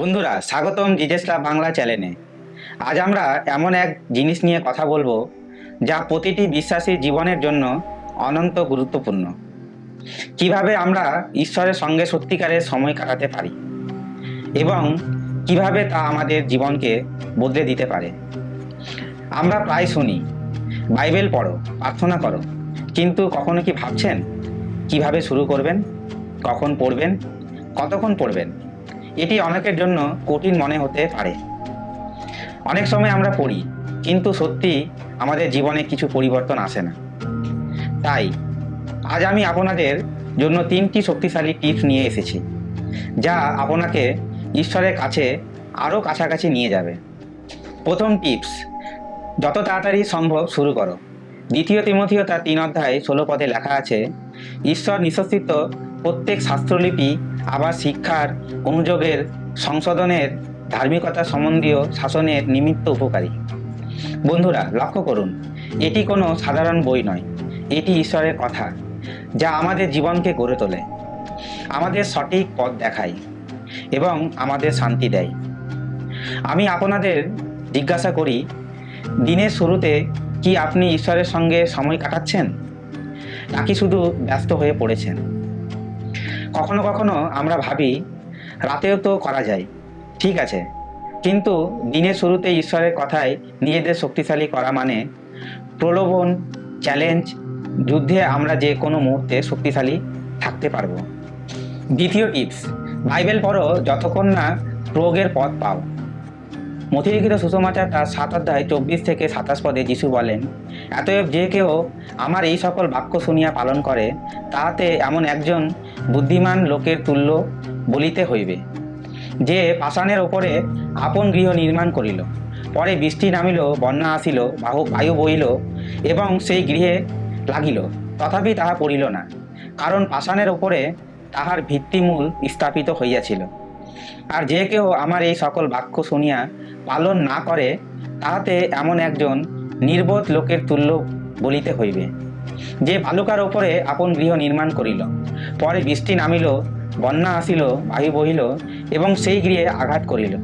বন্ধুরা, স্বাগতম জিজেসলা বাংলা চ্যানেলে। আজ আমরা এমন এক জিনিস নিয়ে কথা বলব, যা প্রতিটি বিশ্বাসীর জীবনের জন্য অনন্ত গুরুত্বপূর্ণ। কীভাবে আমরা ঈশ্বরের সঙ্গে সত্যিকারের সময় কাটাতে পারি, এবং কীভাবে তা আমাদের জীবনকে বদলে দিতে পারে। আমরা প্রায় শুনি, বাইবেল পড়ো, প্রার্থনা করো, কিন্তু কখনো কি ভাবছেন? কীভাবে শুরু করবেন? কখন পড়বেন? কতক্ষণ পড়বেন? এটি অনেকের জন্য কঠিন মনে হতে পারে। অনেক সময় আমরা পড়ি, কিন্তু সত্যি আমাদের জীবনে কিছু পরিবর্তন আসে না। তাই, আজ আমি আপনাদের জন্য তিনটি শক্তিশালী টিপস নিয়ে এসেছি, যা আপনাকে ঈশ্বরের কাছে আরও কাছাকাছি নিয়ে যাবে। প্রথম টিপস, যত তাড়াতাড়ি সম্ভব শুরু করো। দ্বিতীয় তিমথিও তার তিন অধ্যায় ষোলো পদে লেখা আছে, ঈশ্বর নিঃশ্চিত প্রত্যেক শাস্ত্রলিপি আবার শিক্ষার অনুযোগের সংশোধনের ধার্মিকতা সম্বন্ধীয় শাসনের নিমিত্ত উপকারী। বন্ধুরা, লক্ষ্য করুন, এটি কোনো সাধারণ বই নয়, এটি ঈশ্বরের কথা, যা আমাদের জীবনকে গড়ে তোলে, আমাদের সঠিক পথ দেখায় এবং আমাদের শান্তি দেয়। আমি আপনাদের জিজ্ঞাসা করি, দিনের শুরুতে কি আপনি ঈশ্বরের সঙ্গে সময় কাটাচ্ছেন? নাকি শুধু ব্যস্ত হয়ে পড়েছেন? কখনো কখনো আমরা ভাবি, রাতেও তো করা যায়। ঠিক আছে। কিন্তু দিনের শুরুতে ঈশ্বরের কথায় নিজেদের শক্তিশালী করা মানে প্রলোভন চ্যালেঞ্জ যুদ্ধে আমরা যে কোনো মুহূর্তে শক্তিশালী থাকতে পারব। দ্বিতীয় টিপস বাইবেল পড়ো যতক্ষণ না প্রয়োগের পথ পাও। মতিলিখিত সুষমাচার তার সাত অধ্যায় চব্বিশ থেকে সাতাশ পদে যিশু বলেন, এতএব যে কেউ আমার এই সকল বাক্য শুনিয়া পালন করে, তাহাতে এমন একজন বুদ্ধিমান লোকের তুল্য বলিতে হইবে, যে পাষাণের ওপরে আপন গৃহ নির্মাণ করিল। পরে বৃষ্টি নামিল, বন্যা আসিল, বাহু, বায়ু বইল এবং সেই গৃহে লাগিল। তথাপি তাহা পড়িল না, কারণ পাষাণের ওপরে তাহার ভিত্তিমূল স্থাপিত হইয়াছিল। আর যে কেউ আমার এই সকল বাক্য শুনিয়া পালন না করে, তাহাতে এমন একজন নির্বোধ লোকের তুল্য বলিতে হইবে। যে বালুকার ওপরে আপন গৃহ নির্মাণ করিল, পরে বৃষ্টি নামিল, বন্যা আসিল, বায়ু বহিল এবং সেই গৃহে আঘাত করিল।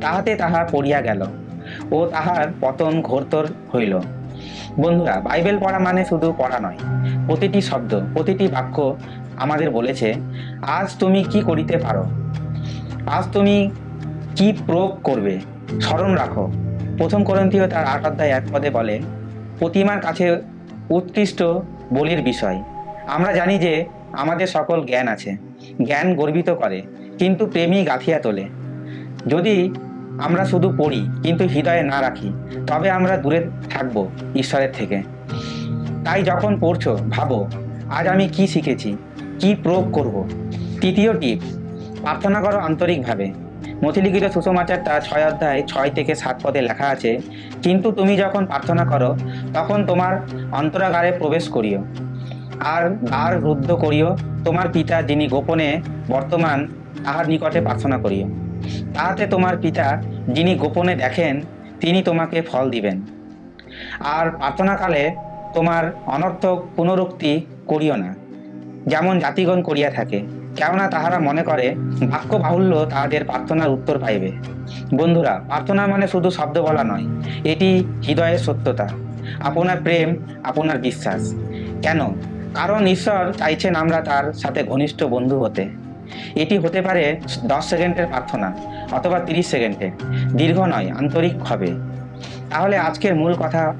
তাহাতে তাহা পড়িয়া গেল ও তাহার পতন ঘোরতর হইল। বন্ধুরা, বাইবেল পড়া মানে শুধু পড়া নয়, প্রতিটি শব্দ, প্রতিটি বাক্য আমাদের বলেছে, আজ তুমি কি করিতে পারো? আজ তুমি কি প্রয়োগ করবে? স্মরণ রাখো। প্রথম করন্থীয় তার আট অধ্যায় এক পদে বলে, প্রতিমার কাছে উৎকৃষ্ট বলির বিষয়। আমরা জানি যে আমাদের সকল জ্ঞান আছে। জ্ঞান গর্বিত করে, কিন্তু প্রেমী গাঁথিয়া তোলে। যদি আমরা শুধু পড়ি, কিন্তু হৃদয়ে না রাখি, তবে আমরা দূরে থাকব ঈশ্বরের থেকে। তাই যখন পড়ছো, ভাবো, আজ আমি কি শিখেছি? কি প্রয়োগ করব? তৃতীয় টিপ প্রার্থনা করো আন্তরিকভাবে। মতিলিখিত সুষমাচার তার ছয় অধ্যায় ছয় থেকে সাত পদে লেখা আছে, কিন্তু তুমি যখন প্রার্থনা করো, তখন তোমার অন্তরাগারে প্রবেশ করিও। আর দ্বার রুদ্ধ করিও। তোমার পিতা যিনি গোপনে বর্তমান, তাহার নিকটে প্রার্থনা করিও। তাহাতে তোমার পিতা যিনি গোপনে দেখেন, তিনি তোমাকে ফল দিবেন। আর প্রার্থনাকালে তোমার অনর্থক পুনরুক্তি করিও না, যেমন জাতিগণ করিয়া থাকে। কেননা তাহারা মনে করে, বাক্য বাহুল্য তাহাদের প্রার্থনার উত্তর পাইবে। বন্ধুরা, প্রার্থনা মানে শুধু শব্দ বলা নয়, এটি হৃদয়ের সত্যতা, আপনার প্রেম, আপনার বিশ্বাস। কেন? কারণ ঈশ্বর চাইছেন আমরা তার সাথে ঘনিষ্ঠ বন্ধু হতে। এটি হতে পারে দশ সেকেন্ডের প্রার্থনা অথবা তিরিশ সেকেন্ডের দীর্ঘ নয় আন্তরিক হবে তাহলে আজকের মূল কথা,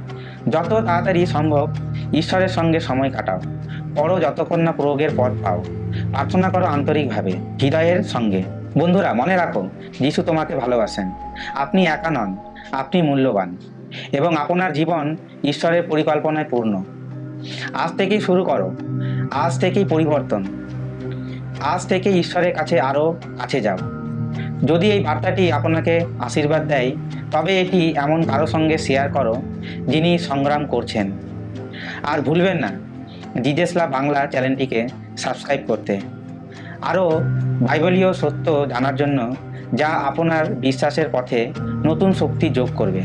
যত তাড়াতাড়ি সম্ভব ঈশ্বরের সঙ্গে সময় কাটাও। পড়ো যতক্ষণ না প্রয়োগের পথ পাও। প্রার্থনা করো আন্তরিকভাবে, হৃদয়ের সঙ্গে। বন্ধুরা, মনে রাখো, যিশু তোমাকে ভালোবাসেন। আপনি একা নন, আপনি মূল্যবান। এবং আপনার জীবন ঈশ্বরের পরিকল্পনায় পূর্ণ। আজ থেকেই শুরু করো। আজ থেকেই পরিবর্তন। আজ থেকে ঈশ্বরের কাছে আরও কাছে যাও। যদি এই বার্তাটি আপনাকে আশীর্বাদ দেয়, তবে এটি এমন কারও সঙ্গে শেয়ার করো, যিনি সংগ্রাম করছেন। আর ভুলবেন না, জিজেসলা বাংলা চ্যানেলটিকে সাবস্ক্রাইব করতে। আরও বাইবলীয় সত্য জানার জন্য যা আপনার বিশ্বাসের পথে নতুন শক্তি যোগ করবে।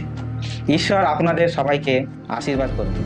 ঈশ্বর আপনাদের সবাইকে আশীর্বাদ করবে